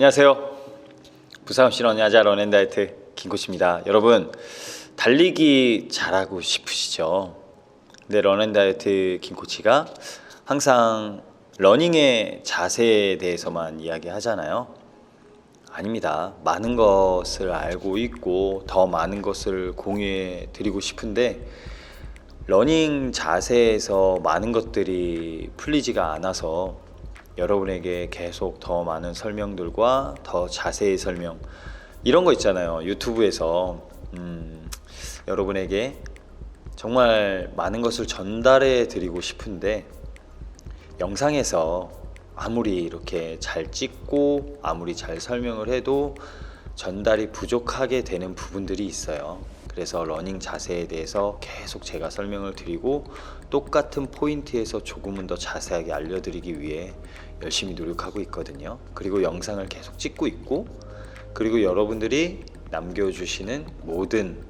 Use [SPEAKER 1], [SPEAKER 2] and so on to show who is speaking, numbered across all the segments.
[SPEAKER 1] 안녕하세요. 부산 신원 야자 런앤다이트 김코치입니다. 여러분 달리기 잘하고 싶으시죠? 근데 런앤다이트 김코치가 항상 러닝의 자세에 대해서만 이야기하잖아요. 아닙니다. 많은 것을 알고 있고 더 많은 것을 공유해 드리고 싶은데 러닝 자세에서 많은 것들이 풀리지가 않아서 여러분에게 계속 더 많은 설명들과 더 자세히 설명. 이런 거 있잖아요 유튜브에서. 음, 여러분에게 정말 많은 것을 전달해 드리고 싶은데 영상에서 아무리 이렇게 잘 찍고 아무리 잘 설명을 해도 전달이 부족하게 되는 부분들이 있어요. 그래서 러닝 자세에 대해서 계속 제가 설명을 드리고 똑같은 포인트에서 조금은 더 자세하게 알려드리기 위해 열심히 노력하고 있거든요. 그리고 영상을 계속 찍고 있고 그리고 여러분들이 남겨주시는 모든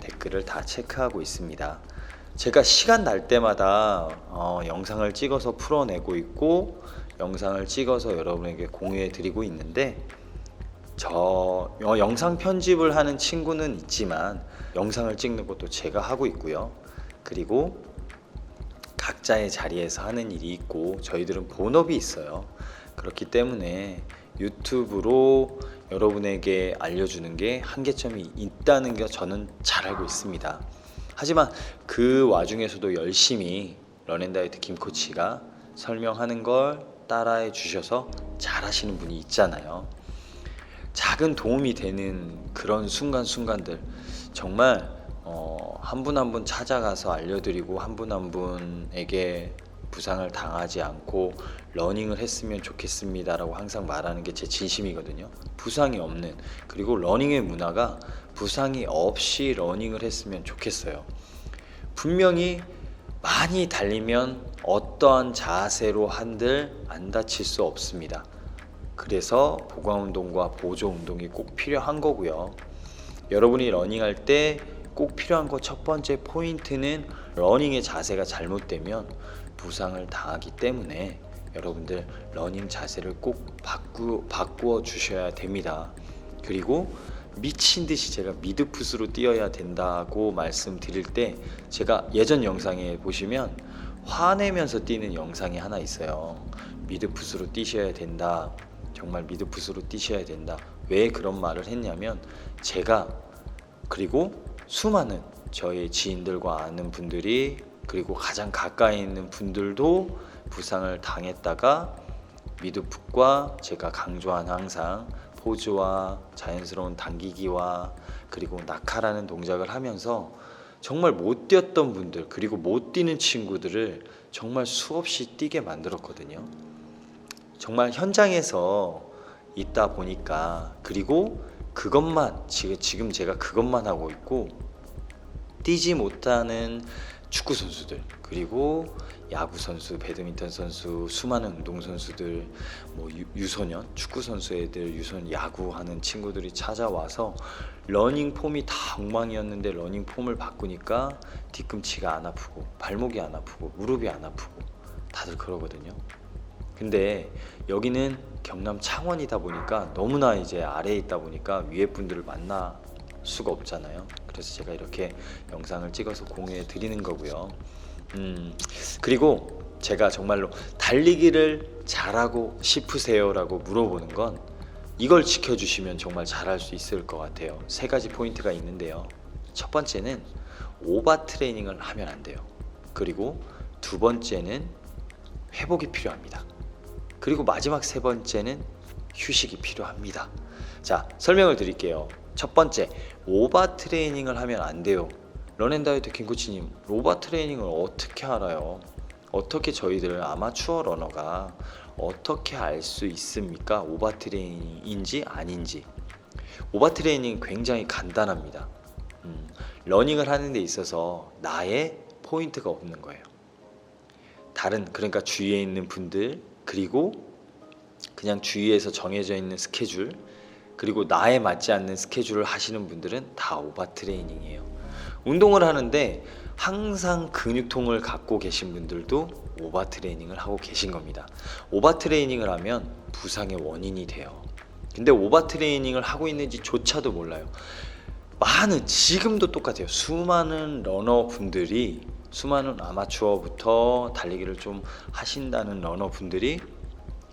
[SPEAKER 1] 댓글을 다 체크하고 있습니다. 제가 시간 날 때마다 어, 영상을 찍어서 풀어내고 있고 영상을 찍어서 여러분에게 공유해 드리고 있는데 저 어, 영상 편집을 하는 친구는 있지만 영상을 찍는 것도 제가 하고 있고요. 그리고 각자의 자리에서 하는 일이 있고 저희들은 본업이 있어요. 그렇기 때문에 유튜브로 여러분에게 알려주는 게 한계점이 있다는 게 저는 잘 알고 있습니다. 하지만 그 와중에서도 열심히 런앤다이트 김 코치가 설명하는 걸 따라해 주셔서 잘 하시는 분이 있잖아요. 작은 도움이 되는 그런 순간순간들 정말 어, 한분 한 분 찾아가서 알려드리고 한 분 한 분에게 부상을 당하지 않고 러닝을 했으면 좋겠습니다라고 항상 말하는 게 제 진심이거든요. 부상이 없는 그리고 러닝의 문화가 부상이 없이 러닝을 했으면 좋겠어요. 분명히 많이 달리면 어떠한 자세로 한들 안 다칠 수 없습니다. 그래서 보강 운동과 보조 운동이 꼭 필요한 거고요. 여러분이 러닝할 때 꼭 필요한 거 첫 번째 포인트는 러닝의 자세가 잘못되면 부상을 당하기 때문에 여러분들 러닝 자세를 꼭 바꾸, 바꾸어 주셔야 됩니다. 그리고 미친 듯이 제가 미드풋으로 뛰어야 된다고 말씀드릴 때 제가 예전 영상에 보시면 화내면서 뛰는 영상이 하나 있어요. 미드풋으로 뛰셔야 된다. 정말 미드풋으로 뛰셔야 된다. 왜 그런 말을 했냐면 제가 그리고 수많은 저희 지인들과 아는 분들이 그리고 가장 가까이 있는 분들도 부상을 당했다가 미드풋과 제가 강조한 항상 포즈와 자연스러운 당기기와 그리고 낙하라는 동작을 하면서 정말 못 뛰었던 분들 그리고 못 뛰는 친구들을 정말 수없이 뛰게 만들었거든요. 정말 현장에서 있다 보니까 그리고 그것만 지금 제가 그것만 하고 있고 뛰지 못하는 축구 선수들 그리고 야구 선수, 배드민턴 선수, 수많은 운동 선수들, 뭐 유, 유소년, 축구 선수 애들, 유소년 야구 하는 친구들이 찾아와서 러닝 폼이 다 엉망이었는데 러닝 폼을 바꾸니까 뒤꿈치가 안 아프고 발목이 안 아프고 무릎이 안 아프고 다들 그러거든요. 근데 여기는 경남 창원이다 보니까 너무나 이제 아래에 있다 보니까 위에 분들을 만나 수가 없잖아요. 그래서 제가 이렇게 영상을 찍어서 공유해 드리는 거고요. 음, 그리고 제가 정말로 달리기를 잘하고 싶으세요라고 물어보는 건 이걸 지켜주시면 정말 잘할 수 있을 것 같아요. 세 가지 포인트가 있는데요. 첫 번째는 오바 트레이닝을 하면 안 돼요. 그리고 두 번째는 회복이 필요합니다. 그리고 마지막 세 번째는 휴식이 필요합니다. 자, 설명을 드릴게요. 첫 번째, 오바 트레이닝을 하면 안 돼요. 런앤다이트 김코치님, 오바 트레이닝을 어떻게 알아요? 어떻게 저희들 아마추어 러너가 어떻게 알 수 있습니까? 오바 트레이닝인지 아닌지. 오바 트레이닝 굉장히 간단합니다. 음, 러닝을 하는 데 있어서 나의 포인트가 없는 거예요. 다른 그러니까 주위에 있는 분들 그리고 그냥 주위에서 정해져 있는 스케줄 그리고 나에 맞지 않는 스케줄을 하시는 분들은 다 오바 트레이닝이에요. 운동을 하는데 항상 근육통을 갖고 계신 분들도 오바 트레이닝을 하고 계신 겁니다. 오바 트레이닝을 하면 부상의 원인이 돼요. 근데 오바 트레이닝을 하고 있는지조차도 몰라요. 많은 지금도 똑같아요. 수많은 러너 분들이 수많은 아마추어부터 달리기를 좀 하신다는 러너 분들이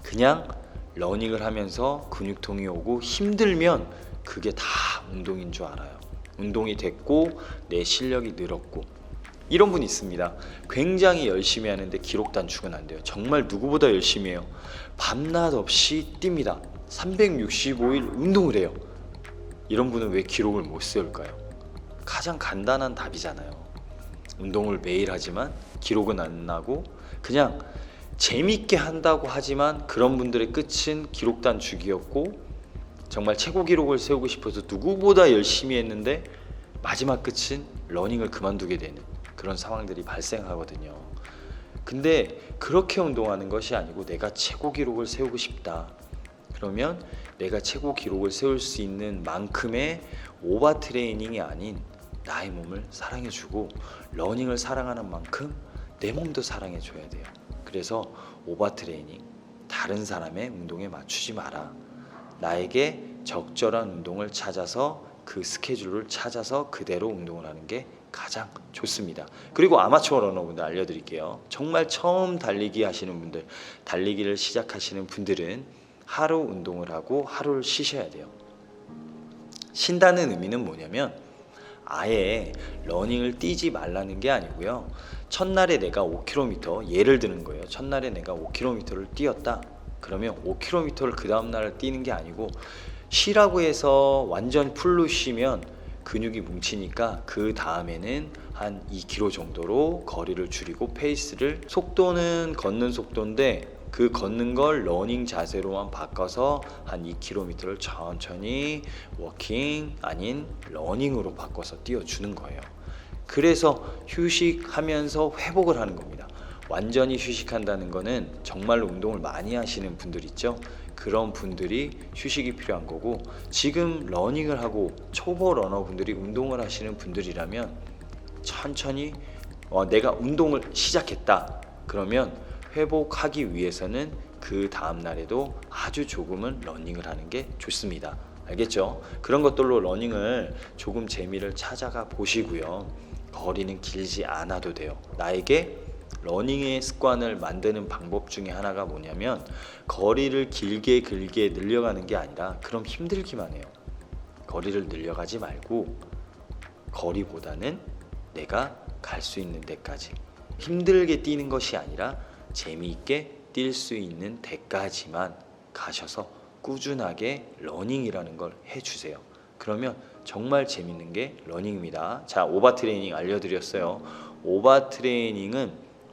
[SPEAKER 1] 그냥 러닝을 하면서 근육통이 오고 힘들면 그게 다 운동인 줄 알아요. 운동이 됐고 내 실력이 늘었고 이런 분 있습니다. 굉장히 열심히 하는데 기록 단축은 안 돼요. 정말 누구보다 열심히 해요. 밤낮 없이 뜁니다. 365일 운동을 해요. 이런 분은 왜 기록을 못 세울까요? 가장 간단한 답이잖아요. 운동을 매일 하지만 기록은 안 나고 그냥 재밌게 한다고 하지만 그런 분들의 끝은 기록 단축이었고 정말 최고 기록을 세우고 싶어서 누구보다 열심히 했는데 마지막 끝은 러닝을 그만두게 되는 그런 상황들이 발생하거든요. 근데 그렇게 운동하는 것이 아니고 내가 최고 기록을 세우고 싶다. 그러면 내가 최고 기록을 세울 수 있는 만큼의 오바 트레이닝이 아닌 나의 몸을 사랑해주고 러닝을 사랑하는 만큼 내 몸도 사랑해줘야 돼요. 그래서 오바 트레이닝 다른 사람의 운동에 맞추지 마라. 나에게 적절한 운동을 찾아서 그 스케줄을 찾아서 그대로 운동을 하는 게 가장 좋습니다. 그리고 아마추어 러너분들 알려드릴게요. 정말 처음 달리기 하시는 분들, 달리기를 시작하시는 분들은 하루 운동을 하고 하루를 쉬셔야 돼요. 쉰다는 의미는 뭐냐면 아예 러닝을 뛰지 말라는 게 아니고요. 첫날에 내가 5km 예를 드는 거예요. 첫날에 내가 5km를 뛰었다. 그러면 5km를 그 다음 날 뛰는 게 아니고 쉬라고 해서 완전 풀로 쉬면 근육이 뭉치니까 그 다음에는 한 2km 정도로 거리를 줄이고 페이스를 속도는 걷는 속도인데 그 걷는 걸 러닝 자세로만 바꿔서 한 2km를 천천히 워킹 아닌 러닝으로 바꿔서 뛰어주는 거예요. 그래서 휴식하면서 회복을 하는 겁니다. 완전히 휴식한다는 거는 정말로 운동을 많이 하시는 분들 있죠. 그런 분들이 휴식이 필요한 거고 지금 러닝을 하고 초보 러너 분들이 운동을 하시는 분들이라면 천천히 어, 내가 운동을 시작했다. 그러면 회복하기 위해서는 그 다음 날에도 아주 조금은 러닝을 하는 게 좋습니다. 알겠죠? 그런 것들로 러닝을 조금 재미를 찾아가 보시고요. 거리는 길지 않아도 돼요. 나에게 러닝의 습관을 만드는 방법 중에 하나가 뭐냐면 거리를 길게 길게 늘려가는 게 아니라 그럼 힘들기만 해요. 거리를 늘려가지 말고 거리보다는 내가 갈 수 있는 데까지 힘들게 뛰는 것이 아니라 재미있게 뛸 수 있는 데까지만 가셔서 꾸준하게 러닝이라는 걸 해주세요. 그러면 정말 재밌는 게 러닝입니다. 자, 오바 트레이닝 알려드렸어요. 오바 트레이닝은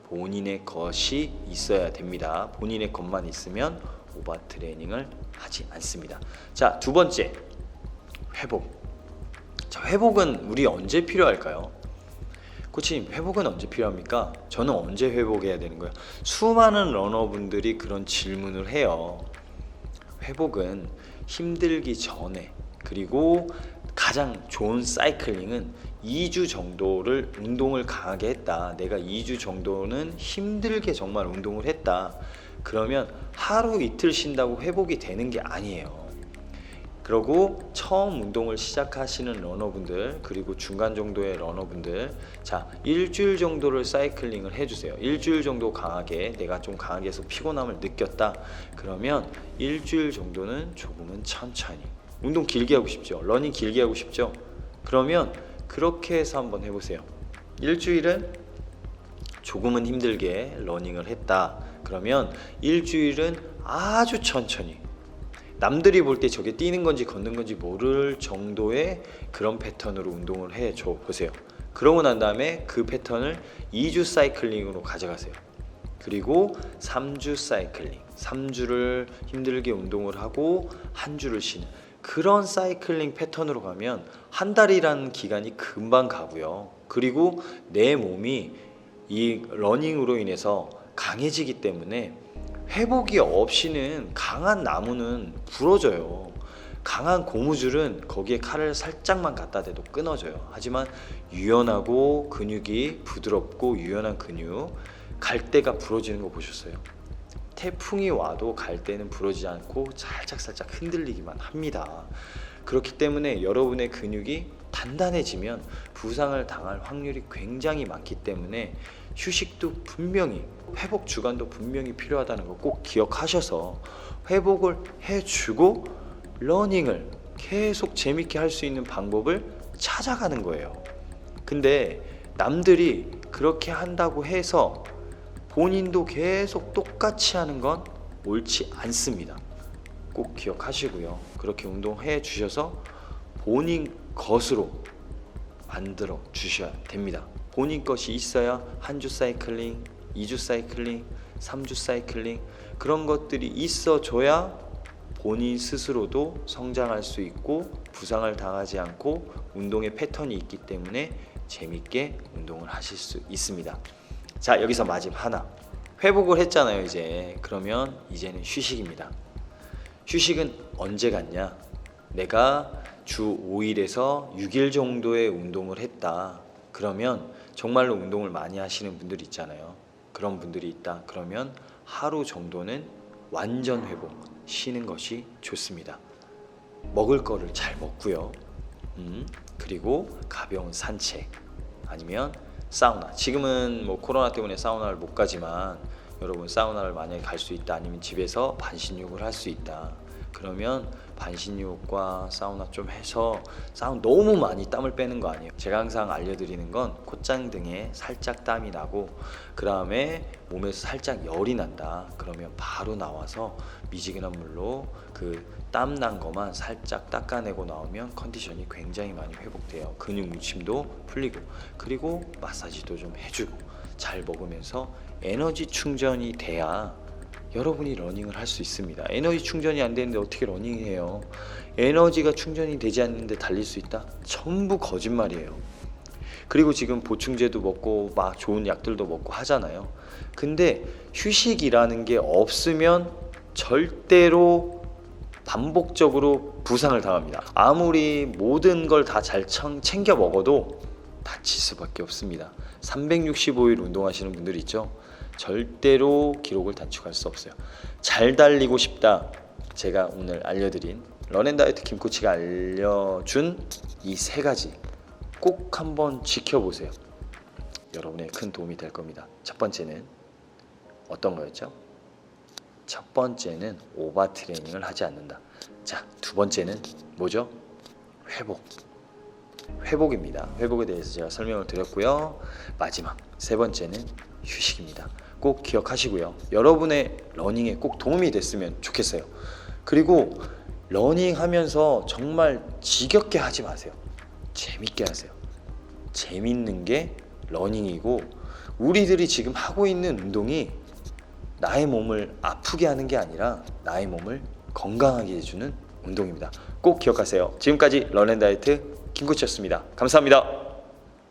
[SPEAKER 1] 본인의 것이 있어야 됩니다. 본인의 것만 있으면 오바 트레이닝을 하지 않습니다. 자, 두 번째 회복. 자, 회복은 우리 언제 필요할까요? 코치님, 회복은 언제 필요합니까? 저는 언제 회복해야 되는 거예요? 수많은 러너분들이 그런 질문을 해요. 회복은 힘들기 전에 그리고 가장 좋은 사이클링은 2주 정도를 운동을 강하게 했다. 내가 2주 정도는 힘들게 정말 운동을 했다. 그러면 하루 이틀 쉰다고 회복이 되는 게 아니에요. 그리고 처음 운동을 시작하시는 러너분들 그리고 중간 정도의 러너분들 자 일주일 정도를 사이클링을 해주세요. 일주일 정도 강하게 내가 좀 강하게 해서 피곤함을 느꼈다. 그러면 일주일 정도는 조금은 천천히. 운동 길게 하고 싶죠? 러닝 길게 하고 싶죠? 그러면 그렇게 해서 한번 해보세요. 일주일은 조금은 힘들게 러닝을 했다. 그러면 일주일은 아주 천천히 남들이 볼 때 저게 뛰는 건지 걷는 건지 모를 정도의 그런 패턴으로 운동을 해줘 보세요. 그러고 난 다음에 그 패턴을 2주 사이클링으로 가져가세요. 그리고 3주 사이클링. 3주를 힘들게 운동을 하고 한 주를 쉬는 그런 사이클링 패턴으로 가면 한 달이라는 기간이 금방 가고요. 그리고 내 몸이 이 러닝으로 인해서 강해지기 때문에 회복이 없이는 강한 나무는 부러져요. 강한 고무줄은 거기에 칼을 살짝만 갖다 대도 끊어져요. 하지만 유연하고 근육이 부드럽고 유연한 근육 갈대가 부러지는 거 보셨어요? 태풍이 와도 갈 때는 부러지지 않고 살짝살짝 흔들리기만 합니다. 그렇기 때문에 여러분의 근육이 단단해지면 부상을 당할 확률이 굉장히 많기 때문에 휴식도 분명히 회복 주간도 분명히 필요하다는 거 꼭 기억하셔서 회복을 해주고 러닝을 계속 재밌게 할 수 있는 방법을 찾아가는 거예요. 근데 남들이 그렇게 한다고 해서 본인도 계속 똑같이 하는 건 옳지 않습니다. 꼭 기억하시고요. 그렇게 운동해 주셔서 본인 것으로 만들어 주셔야 됩니다. 본인 것이 있어야 한 주 사이클링, 2주 사이클링, 3주 사이클링 그런 것들이 있어 줘야 본인 스스로도 성장할 수 있고 부상을 당하지 않고 운동의 패턴이 있기 때문에 재밌게 운동을 하실 수 있습니다. 자, 여기서 마지막 하나. 회복을 했잖아요, 이제. 그러면 이제는 휴식입니다. 휴식은 언제 갔냐? 내가 주 5일에서 6일 정도의 운동을 했다. 그러면 정말로 운동을 많이 하시는 분들 있잖아요. 그런 분들이 있다. 그러면 하루 정도는 완전 회복, 쉬는 것이 좋습니다. 먹을 거를 잘 먹고요. 음, 그리고 가벼운 산책 아니면 사우나. 지금은 뭐 코로나 때문에 사우나를 못 가지만 여러분 사우나를 만약에 갈 수 있다 아니면 집에서 반신욕을 할 수 있다. 그러면 반신욕과 사우나 좀 해서 사우나 너무 많이 땀을 빼는 거 아니에요. 제가 항상 알려드리는 건 콧장 등에 살짝 땀이 나고 그 다음에 몸에서 살짝 열이 난다. 그러면 바로 나와서 미지근한 물로 그 땀 난 거만 살짝 닦아내고 나오면 컨디션이 굉장히 많이 회복돼요. 근육 무침도 풀리고 그리고 마사지도 좀 해주고 잘 먹으면서 에너지 충전이 돼야 여러분이 러닝을 할 수 있습니다. 에너지 충전이 안 되는데 어떻게 러닝해요? 에너지가 충전이 되지 않는데 달릴 수 있다? 전부 거짓말이에요. 그리고 지금 보충제도 먹고 막 좋은 약들도 먹고 하잖아요. 근데 휴식이라는 게 없으면 절대로 반복적으로 부상을 당합니다. 아무리 모든 걸 다 잘 챙겨 먹어도 다칠 수밖에 없습니다. 365일 운동하시는 분들 있죠? 절대로 기록을 단축할 수 없어요. 잘 달리고 싶다. 제가 오늘 알려드린 런앤다이어트 김코치가 알려준 이 세 가지 꼭 한번 지켜보세요. 여러분의 큰 도움이 될 겁니다. 첫 번째는 어떤 거였죠? 첫 번째는 오바 트레이닝을 하지 않는다. 자, 두 번째는 뭐죠? 회복. 회복입니다. 회복에 대해서 제가 설명을 드렸고요. 마지막 세 번째는 휴식입니다. 꼭 기억하시고요. 여러분의 러닝에 꼭 도움이 됐으면 좋겠어요. 그리고 러닝 하면서 정말 지겹게 하지 마세요. 재밌게 하세요. 재밌는 게 러닝이고 우리들이 지금 하고 있는 운동이 나의 몸을 아프게 하는 게 아니라 나의 몸을 건강하게 해주는 운동입니다. 꼭 기억하세요. 지금까지 런앤다이트 김코치였습니다. 감사합니다.